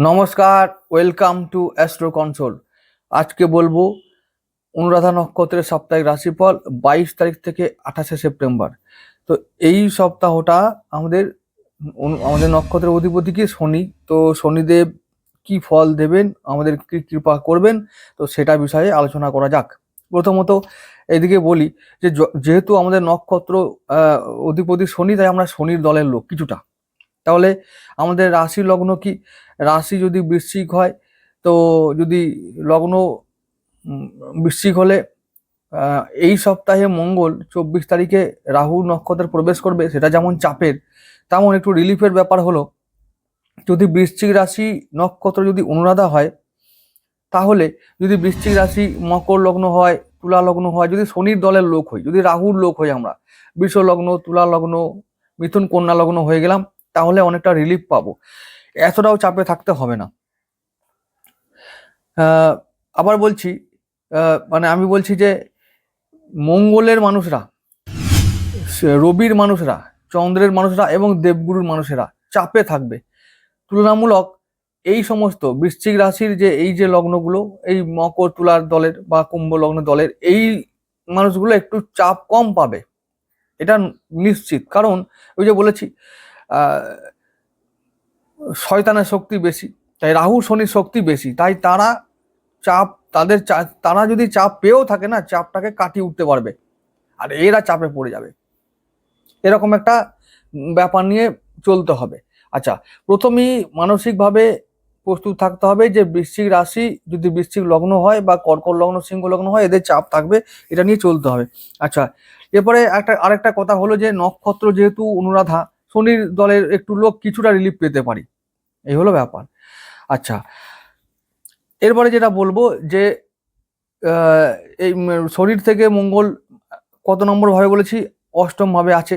নমস্কার welcome to astro console আজকে বলব অনুরাধা নক্ষত্রের সাপ্তাহিক রাশিফল বাইশ তারিখ থেকে আঠাশে সেপ্টেম্বর। তো এই সপ্তাহটা আমাদের আমাদের নক্ষত্রের অধিপতি কি? শনি। তো শনিদেব কি ফল দেবেন? আমাদের কৃপা করবেন? তো সেটা বিষয়ে আলোচনা করা যাক। প্রথমত এদিকে বলি য- যেহেতু আমাদের নক্ষত্র অধিপতি শনি, তাই আমরা শনির দলের লোক কিছুটা। তাহলে আমাদের রাশি লগ্ন কি? রাশি যদি বৃশ্চিক হয়, তো যদি লগ্ন বৃশ্চিক হলে এই সপ্তাহে মঙ্গল চব্বিশ তারিখে রাহু নক্ষত্রে প্রবেশ করবে, সেটা যেমন চাপের, তেমন একটু রিলিফের ব্যাপার হলো। যদি বৃশ্চিক রাশি নক্ষত্র যদি অনুরাধা হয়, তাহলে যদি বৃশ্চিক রাশি মকর লগ্ন হয়, তুলা লগ্ন হয়, যদি শনির দলের লোক হই, যদি রাহুর লোক হই আমরা, বৃষ লগ্ন, তুলা লগ্ন, মিথুন কন্যা লগ্ন হয়ে গেলাম তাহলে অনেকটা রিলিফ পাবো। এতটাও চাপে থাকতে হবে না। আবার বলছি মানে আমি বলছি যে, মঙ্গলের মানুষরা, রবির মানুষরা, চন্দ্রের মানুষরা এবং দেবগুরুর মানুষেরা চাপে থাকবে। তুলনামূলক এই সমস্ত বৃশ্চিক রাশির যে এই যে লগ্নগুলো, এই মকর তুলার দলের বা কুম্ভ লগ্ন দলের, এই মানুষগুলো একটু চাপ কম পাবে। এটা নিশ্চিত। কারণ ওই যে বলেছি শয়তানের শক্তি বেশি, তাই রাহু শনির শক্তি বেশি, তাই তারা চাপ, তাদের তারা যদি চাপ পেয়েও থাকে না, চাপটাকে কাটিয়ে উঠতে পারবে, আর এরা চাপে পড়ে যাবে। এরকম একটা ব্যাপার নিয়ে চলতে হবে। আচ্ছা প্রথমেই মানসিকভাবে প্রস্তুত থাকতে হবে যে বৃশ্চিক রাশি যদি বৃশ্চিক লগ্ন হয় বা কর্কট লগ্ন, সিংহ লগ্ন হয়, এদের চাপ থাকবে, এটা নিয়ে চলতে হবে। আচ্ছা এরপরে একটা, আরেকটা কথা হলো যে নক্ষত্র যেহেতু অনুরাধা শনির দলের একটু লোক কিছুটা রিলিফ পেতে পারি। এই হলো ব্যাপার। আচ্ছা এরপরে যেটা বলব যে এই শরীর থেকে মঙ্গল কত নম্বর ভাবে বলেছি? অষ্টম ভাবে আছে।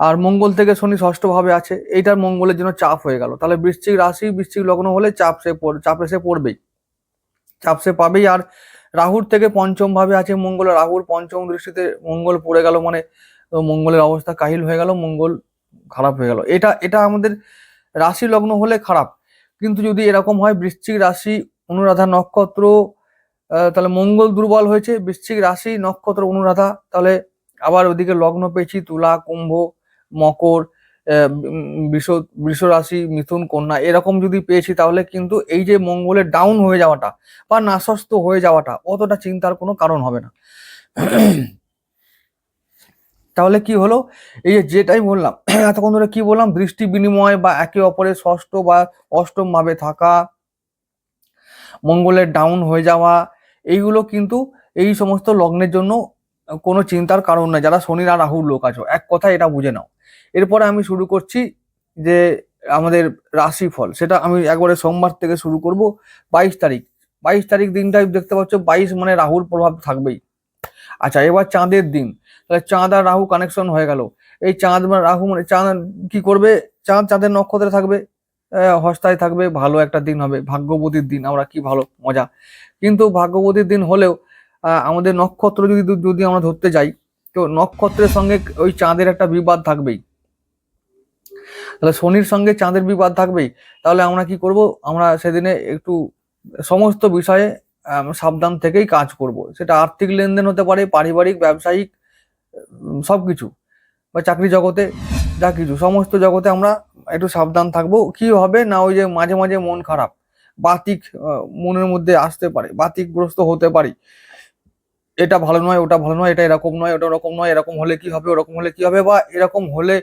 আর মঙ্গল থেকে শনি ষষ্ঠ ভাবে আছে। এইটার মঙ্গলের জন্য চাপ হয়ে গেল। তাহলে বৃশ্চিক রাশি, বৃশ্চিক লগ্ন হলে চাপ সে চাপে সে পড়বেই। চাপ সে পাবেই। আর রাহুর থেকে পঞ্চম ভাবে আছে মঙ্গল। রাহুর পঞ্চম দৃষ্টিতে মঙ্গল পড়ে গেল মানে তো মঙ্গলের অবস্থা কাহিল হয়ে গেল, মঙ্গল খারাপ হয়ে গেল। এটা এটা আমাদের রাশি লগ্ন হলে খারাপ। কিন্তু যদি এরকম হয়, বৃশ্চিক রাশি অনুরাধা নক্ষত্র তাহলে মঙ্গল দুর্বল হয়েছে, বৃশ্চিক রাশি নক্ষত্র অনুরাধা, তাহলে আবার ওদিকে লগ্ন পেয়েছি, তুলা, কুম্ভ, মকর বৃষ বৃষ রাশি, মিথুন, কন্যা, এরকম যদি পেয়েছি তাহলে কিন্তু এই যে মঙ্গলের ডাউন হয়ে যাওয়াটা বা নাশস্ত হয়ে যাওয়াটা অতটা চিন্তার কোনো কারণ হবে না। তাহলে কি হলো? এই যেটাই বললাম, এতক্ষণ ধরে কি বললাম? দৃষ্টি বিনিময় বা একে অপরের ষষ্ঠ বা অষ্টম ভাবে থাকা, মঙ্গলের ডাউন হয়ে যাওয়া, এইগুলো কিন্তু এই সমস্ত লগ্নের জন্য কোনো চিন্তার কারণ নয়। যারা শনির আর রাহুর লোক আছো, এক কথায় এটা বুঝে নাও। এরপরে আমি শুরু করছি যে, আমাদের রাশিফল, সেটা আমি একবারে সোমবার থেকে শুরু করব বাইশ তারিখ। বাইশ তারিখ দিনটাই দেখতে পাচ্ছ, বাইশ মানে রাহুর প্রভাব থাকবেই। আচ্ছা এবার চাঁদের দিন। তাহলে চাঁদ আর রাহু কানেকশন হয়ে গেল। এই চাঁদ মানে রাহু মানে চাঁদ কি করবে? চাঁদ চাঁদের নক্ষত্রে থাকবে হস্তায় থাকবে, ভালো একটা দিন হবে, ভাগ্যবতীর দিন, আমরা কি ভালো, মজা। কিন্তু ভাগ্যবতীর দিন হলেও আমাদের নক্ষত্র যদি যদি আমরা ধরতে যাই, তো নক্ষত্রের সঙ্গে ওই চাঁদের একটা বিবাদ থাকবেই। তাহলে শনির সঙ্গে চাঁদের বিবাদ থাকবেই, তাহলে আমরা কি করব? আমরা সেদিনে একটু সমস্ত বিষয়ে সাবধান থেকেই কাজ করব। সেটা আর্থিক লেনদেন হতে পারে, পারিবারিক, ব্যবসায়িক উম, সবকিছু বা চাকরি জগতে যা কিছু সমস্ত জগতে আমরা একটু সাবধান থাকব। কি হবে না ওই যে মাঝে মাঝে মন খারাপ বাতিক মনের মধ্যে আসতে পারে বাতিকগ্রস্ত হতে পারি। এটা ভালো নয় ওটা ভালো নয় এটা এরকম নয় ওটা ওরকম নয় এরকম হলে কি হবে ওরকম হলে কি হবে বা এরকম হলে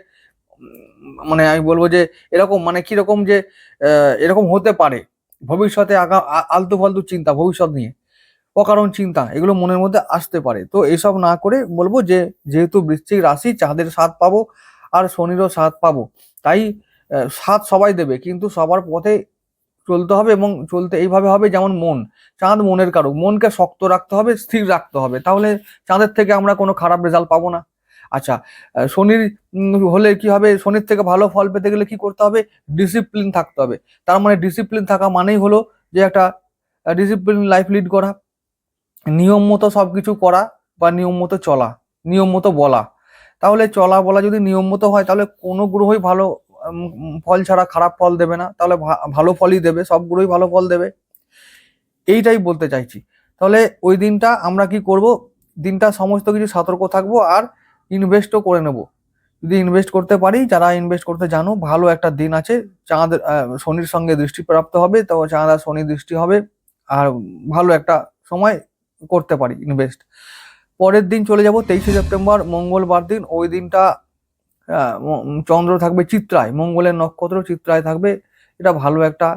মানে আমি বলব যে এরকম মানে কি রকম যে এরকম হতে পারে। ভবিষ্যতে আগা আলতু ফালতু চিন্তা ভবিষ্যৎ নিয়ে। অকারণ চিন্তা এগুলো মনের মধ্যে আসতে পারে। তো এসব না করে বলব যে, যেহেতু বৃশ্চিক রাশি, চাঁদের স্বাদ পাবো আর শনিরও স্বাদ পাবো। তাই স্বাদ সবাই দেবে, কিন্তু সবার পথে চলতে হবে এবং চলতে এইভাবে হবে যেমন মন। চাঁদ মনের কারক, মনকে শক্ত রাখতে হবে, স্থির রাখতে হবে। তাহলে চাঁদের থেকে আমরা কোনো খারাপ রেজাল্ট পাবো না। আচ্ছা শনির হলে কি হবে? শনির থেকে ভালো ফল পেতে গেলে কি করতে হবে? ডিসিপ্লিন থাকতে হবে। তার মানে ডিসিপ্লিন থাকা মানেই হলো যে একটা ডিসিপ্লিন লাইফ লিড করা। নিয়ম মতো সব কিছু করা বা নিয়ম মতো চলা, নিয়ম মতো বলা। তাহলে চলা বলা যদি নিয়ম মতো হয়, তাহলে কোনো গ্রহই ভালো ফল ছাড়া খারাপ ফল দেবে না। তাহলে ভালো ফলই দেবে সবগুলোই ভালো ফল দেবে। এইটাই বলতে চাইছি। তাহলে ওই দিনটা আমরা কি করব? দিনটা সমস্ত কিছু সতর্ক থাকব আর ইনভেস্টও করে নেব। যদি ইনভেস্ট করতে পারি, যারা ইনভেস্ট করতে জানো, ভালো একটা দিন আছে। চাঁদ শনির সঙ্গে দৃষ্টি প্রাপ্ত হবে, তো চাঁদ আর শনি দৃষ্টি হবে। আর ভালো একটা সময় করতে পারি ইনভেস্ট পরের দিন চলে যাব তেইশে সেপ্টেম্বর, মঙ্গলবার দিন ওই দিনটা চন্দ্র থাকবে চিত্রায়, মঙ্গলের নক্ষত্র চিত্রায় থাকবে। এটা ভালো একটা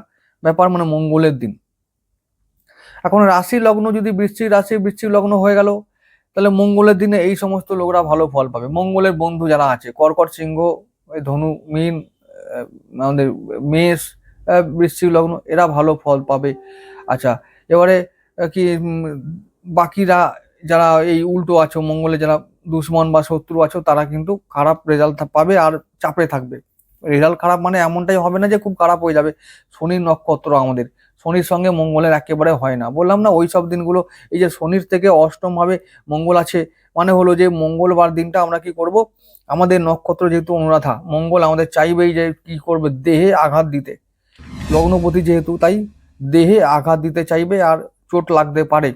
ব্যাপার মানে মঙ্গলের দিন। এখন রাশি লগ্ন যদি বৃষ্টির রাশি বৃষ্টির লগ্ন হয়ে গেল, তাহলে মঙ্গলের দিনে এই সমস্ত লোকরা ভালো ফল পাবে। মঙ্গলের বন্ধু যারা আছে, কর্কট সিংহ ধনু, মিন আমাদের মেষ বৃষ্টির লগ্ন, এরা ভালো ফল পাবে। আচ্ছা এবারে কি বাকিরা যারা এই উল্টো আছো, মঙ্গলে যারা দুশ্মন বা শত্রু আছো, তারা কিন্তু খারাপ রেজাল্ট পাবে আর চাপে থাকবে। রেজাল্ট খারাপ মানে এমনটাই হবে না যে খুব খারাপ হয়ে যাবে। শনির নক্ষত্র আমাদের। শনির সঙ্গে মঙ্গলের একেবারে হয় না। বললাম না, ওই সব দিনগুলো, এই যে শনির থেকে অষ্টম ভাবে মঙ্গল আছে মানে হলো যে মঙ্গলবার দিনটা আমরা কি করব? আমাদের নক্ষত্র যেহেতু অনুরাধা, মঙ্গল আমাদের চাইবেই যে কি করবে? দেহে আঘাত দিতে। লগ্নপতি যেহেতু, তাই দেহে আঘাত দিতে চাইবে আর চোট লাগতে পারে।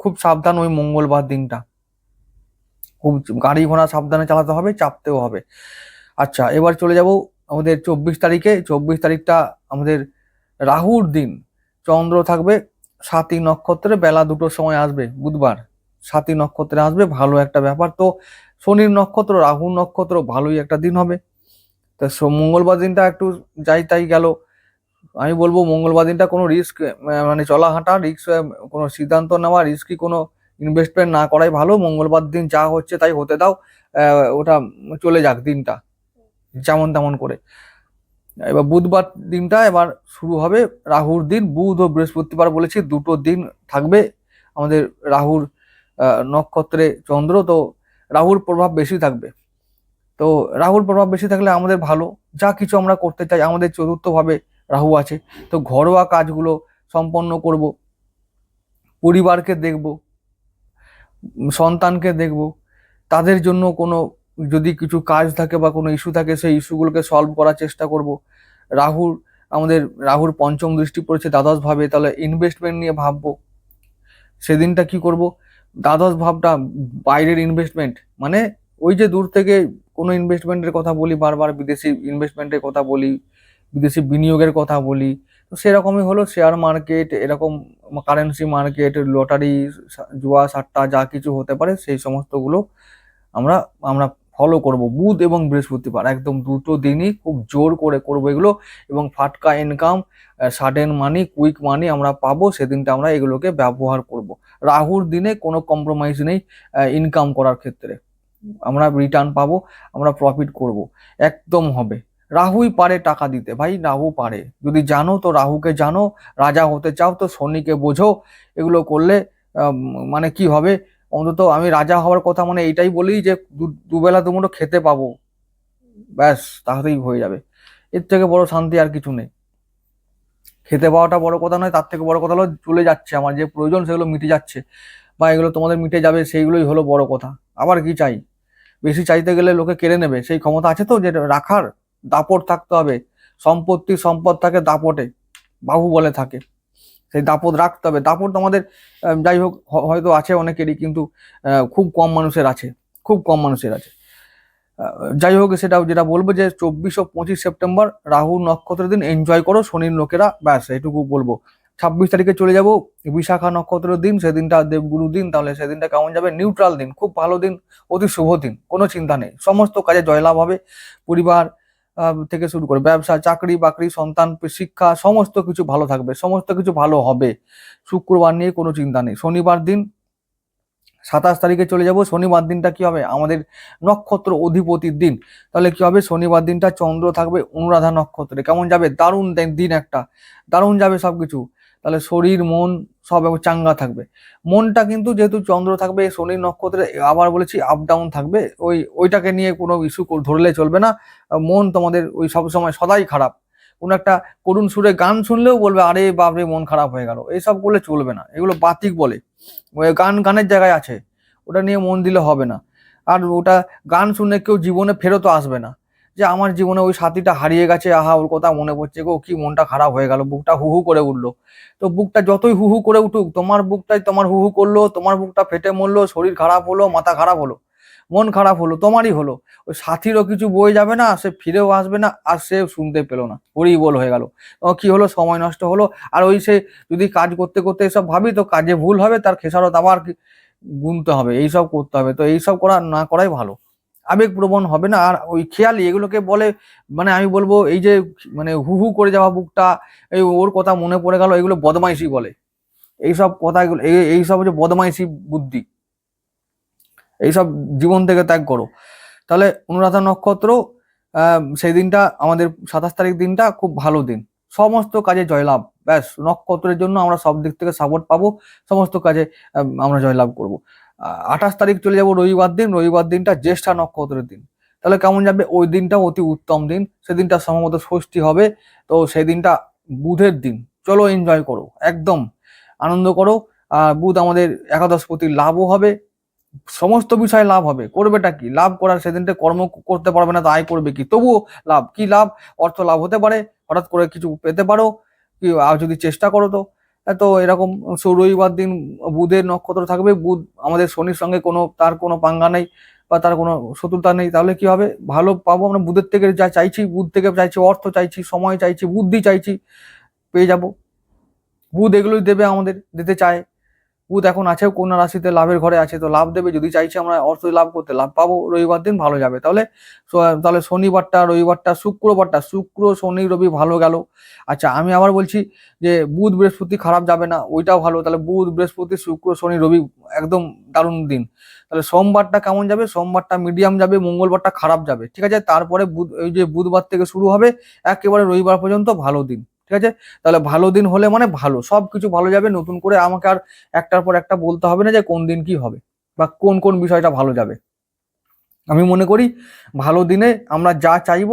খুব সাবধান ওই মঙ্গলবার দিনটা। খুব গাড়ি ঘোড়া সাবধানে চালাতে হবে, চাপতেও হবে। আচ্ছা এবার চলে যাব আমাদের চব্বিশ তারিখে। চব্বিশ তারিখটা আমাদের রাহুর দিন। চন্দ্র থাকবে সাতই নক্ষত্রে, বেলা দুটোর সময় আসবে, বুধবার সাতই নক্ষত্রে আসবে, ভালো একটা ব্যাপার। তো শনির নক্ষত্র রাহু নক্ষত্র, ভালোই একটা দিন হবে। তো মঙ্গলবার দিনটা একটু যাই তাই গেল। আমি বলব মঙ্গলবার দিনটা কোনো রিস্ক মানে চলা হাঁটা রিস্ক কোনো সিদ্ধান্ত নেওয়া রিস্কি কোনো ইনভেস্টমেন্ট না করাই ভালো। মঙ্গলবার দিন যা হচ্ছে তাই হতে দাও ওটা চলে যাক দিনটা। যেমন তেমন করে। এবার বুধবার দিনটা এবার শুরু হবে রাহুর দিন। বুধ ও বৃহস্পতিবার বলেছি দুটো দিন থাকবে আমাদের রাহুর নক্ষত্রে চন্দ্র। তো রাহুর প্রভাব বেশি থাকবে। তো রাহুর প্রভাব বেশি থাকলে আমাদের ভালো। যা কিছু আমরা করতে চাই, আমাদের চতুর্থভাবে রাহু আছে, তো ঘরোয়া কাজগুলো সম্পন্ন করব, পরিবারকে দেখব, সন্তানকে দেখব, তাদের জন্য কোনো যদি কিছু কাজ থাকে বা কোনো ইস্যু থাকে, সেই ইস্যুগুলোকে সলভ করার চেষ্টা করব। রাহুর, আমাদের রাহুর পঞ্চম দৃষ্টি পড়েছে দ্বাদশ ভাবে তাহলে ইনভেস্টমেন্ট নিয়ে ভাববো। সেদিনটা কি করব? দ্বাদশ ভাবটা বাইরের ইনভেস্টমেন্ট মানে ওই যে দূর থেকে কোনো ইনভেস্টমেন্টের কথা বলি, বারবার বিদেশি ইনভেস্টমেন্টের কথা বলি বিদেশি বিনিয়োগের কথা বলি, তো সেরকমই হলো শেয়ার মার্কেট এরকম কারেন্সি মার্কেট লটারি জুয়া, সাট্টা, যা কিছু হতে পারে, সেই সমস্তগুলো আমরা আমরা ফলো করব। বুধ এবং বৃহস্পতিবার একদম দুটো দিনই খুব জোর করে করব এগুলো এবং ফাটকা income sudden money quick money আমরা পাবো, সেদিনটা আমরা এগুলোকে ব্যবহার করব। রাহুর দিনে কোনো কম্প্রোমাইজ নেই ইনকাম করার ক্ষেত্রে। আমরা রিটার্ন পাবো, আমরা প্রফিট করব। একদম হবে। রাহুই পারে টাকা দিতে। ভাই, রাহু পারে। যদি জানো, তো রাহুকে জানো। রাজা হতে চাও, তো শনিকে বোঝো। এগুলো করলে মানে কি হবে? অন্তত আমি রাজা হওয়ার কথা মানে এইটাই বলি যে দুবেলা দুমুঠো খেতে পাবো। ব্যাস, তাহলেই হয়ে যাবে। এর থেকে বড় শান্তি আর কিছু নেই। খেতে পাওয়াটা বড় কথা নয়, তার থেকে বড় কথা হলো চলে যাচ্ছে আমার। যে প্রয়োজন সেগুলো মিটে যাচ্ছে। বা এগুলো তোমাদের মিটে যাবে, সেইগুলোই হলো বড় কথা। আবার কি চাই? বেশি চাইতে গেলে লোকে কেড়ে নেবে। সেই ক্ষমতা আছে তো যে রাখার? দাপট থাকতে হবে। সম্পত্তি সম্পদ থাকে দাপটে। বাহু বলে থাকে। সেই দাপট রাখতে হবে। দাপট আমাদের যাই হোক হয়তো আছে অনেকেরই কিন্তু খুব কম মানুষের আছে। খুব কম মানুষের আছে। যাই হোক, সেটা যেটা বলব যে চব্বিশ ও পঁচিশ সেপ্টেম্বর, রাহু নক্ষত্রের দিন এনজয় করো, শনির লোকেরা, ব্যাস, এটুকু বলব। ছাব্বিশ তারিখে চলে যাব, বিশাখা নক্ষত্রের দিন, সেদিনটা দেবগুরু দিন, তাহলে সেদিনটা কেমন যাবে? নিউট্রাল দিন, খুব ভালো দিন, অতি শুভ দিন, কোনো চিন্তা নেই। সমস্ত কাজে জয়লাভ হবে, পরিবার থেকে শুরু করে ব্যবসা, চাকরি, বাকরি, সন্তান, শিক্ষা, সমস্ত কিছু ভালো থাকবে, সমস্ত কিছু ভালো হবে। শুক্রবার নিয়ে কোনো চিন্তা নেই। শনিবার দিন সাতাশ তারিখে চলে যাব। শনিবার দিনটা কি হবে? আমাদের নক্ষত্র অধিপতির দিন। তাহলে কি হবে? শনিবার দিনটা চন্দ্র থাকবে অনুরাধা নক্ষত্রে। কেমন যাবে? দারুণ দিন- একটা। দারুণ যাবে সবকিছু। তাহলে শরীর, মন সব চাঙ্গা থাকবে। মনটা কিন্তু যেহেতু চন্দ্র থাকবে শনির নক্ষত্রে আবার বলেছি আপ ডাউন থাকবে, ওই, ওইটাকে নিয়ে কোনো ইস্যু ধরলে চলবে না। মন তোমাদের ওই সব সময় সদাই খারাপ। কোনো একটা করুণ সুরে গান শুনলেও বলবে, আরে বাপরে, মন খারাপ হয়ে গেল। এইসব করলে চলবে না। এগুলো বাতিক বলে। ওই গান গানের জায়গায় আছে। ওটা নিয়ে মন দিলে হবে না। আর ওটা গান শুনে কেউ জীবনে ফেরতও আসবে না। যে আমার জীবনে ওই সাথীটা হারিয়ে গেছে, আহা, ওর কথা মনে পড়ছে, গো, কি মনটা খারাপ হয়ে গেল, বুকটা হু হু করে উঠল। তো বুকটা যতই হু হু করে উঠুক, তোমার বুকটাই তোমার হু হু করল, তোমার বুকটা ফেটে মরলো, শরীর খারাপ হলো, মাথা খারাপ হলো, মন খারাপ হলো, তোমারই হলো। ওই সাথীরও কিছু বয়ে যাবে না, সে ফিরেও আসবে না, আর সে শুনতে পেল না হরি বল হয়ে গেল। কি হলো, সময় নষ্ট হলো, আর ওই সে যদি কাজ করতে করতে এসব ভাবি, তো কাজে ভুল হবে, তার খেসারত আবার গুনতে হবে, এইসব করতে হবে, তো এইসব করা না করাই ভালো। আবেগপ্রবণ হবে না। আর ওই খেয়ালি এগুলোকে বলে মানে আমি বলব এই যে মানে হু হু করে যাওয়া বুকটা, এই ওর কথা মনে পড়ে গেল, এগুলো বদমাইশি বলে। এইসব কথা এগুলো এই- এইসব হচ্ছে বদমাইশি বুদ্ধি। এইসব জীবন থেকে ত্যাগ করো। তাহলে অনুরাধা নক্ষত্র সেই দিনটা, আমাদের সাতাশ তারিখ দিনটা খুব ভালো দিন। সমস্ত কাজে জয়লাভ। ব্যাস, নক্ষত্রের জন্য আমরা সব দিক থেকে সাপোর্ট পাবো। সমস্ত কাজে আমরা জয়লাভ করব। আঠাশ তারিখ চলে যাব রবিবার দিন, রবিবার দিনটা জ্যেষ্ঠা নক্ষত্রের দিন। তাহলে কেমন যাবে? ওই দিনটা অতি উত্তম দিন, সেদিনটা সম্ভবত ষষ্ঠী হবে, তো সেই দিনটা বুধের দিন। চলো এনজয় করো, একদম আনন্দ করো। আর বুধ আমাদের একাদশপতি লাভও হবে, সমস্ত বিষয়ে লাভ হবে। করবেটা কি? লাভ করার সেদিনটা কর্ম করতে পারবে না, তো আয় করবে কি? তবুও লাভ। কি লাভ? অর্থ লাভ হতে পারে, হঠাৎ করে কিছু পেতে পারো, কি, আর যদি চেষ্টা করো তো। তো এরকম রবিবার দিন বুধের নক্ষত্র থাকবে, বুধ আমাদের শনির সঙ্গে কোনো তার কোনো পাঙ্গা নেই বা তার কোনো শত্রুতা নেই, তাহলে কি হবে? ভালো পাবো আমরা, বুধের থেকে যা চাইছি, বুধ থেকে চাইছি, অর্থ চাইছি, সময় চাইছি, বুদ্ধি চাইছি, পেয়ে যাব। বুধ এগুলোই দেবে আমাদের, দিতে চায়। বুধ এখন আছে, কন্যা রাশিতে লাভের ঘরে আছে, তো লাভ দেবে। যদি চাইছি আমরা অর্থ লাভ করতে, লাভ পাবো, রবিবার দিন ভালো যাবে। তাহলে তাহলে শনিবারটা, রবিবারটা, শুক্রবারটা, শুক্র, শনি, রবি ভালো গেল। আচ্ছা আমি আবার বলছি যে বুধ, বৃহস্পতি খারাপ যাবে না, ওইটাও ভালো। তাহলে বুধ, বৃহস্পতি, শুক্র, শনি, রবি একদম দারুণ দিন। তাহলে সোমবারটা কেমন যাবে? সোমবারটা মিডিয়াম যাবে, মঙ্গলবারটা খারাপ যাবে। ঠিক আছে? তারপরে বুধ ওই যে বুধবার থেকে শুরু হবে, একেবারে রবিবার পর্যন্ত ভালো দিন। ঠিক আছে? তাহলে ভালো দিন হলে মানে ভালো, সব কিছু ভালো যাবে, নতুন করে আমাকে আর একটার পর একটা বলতে হবে না যে কোন দিন কি হবে বা কোন কোন বিষয়টা ভালো যাবে। আমি মনে করি ভালো দিনে আমরা যা চাইব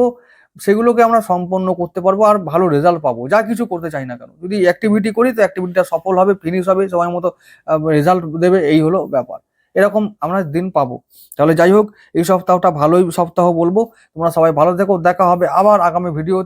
সেগুলোকে আমরা সম্পন্ন করতে পারব আর ভালো রেজাল্ট পাবো। যা কিছু করতে চাই না কেন। যদি অ্যাক্টিভিটি করি তো অ্যাক্টিভিটিটা সফল হবে ফিনিশ হবে, সময় মতো রেজাল্ট দেবে, এই হলো ব্যাপার। এরকম আমরা দিন পাবো। তাহলে যাই হোক, এই সপ্তাহটা ভালোই সপ্তাহ বলব। তোমরা সবাই ভালো থেকো, দেখা হবে আবার আগামী ভিডিওতে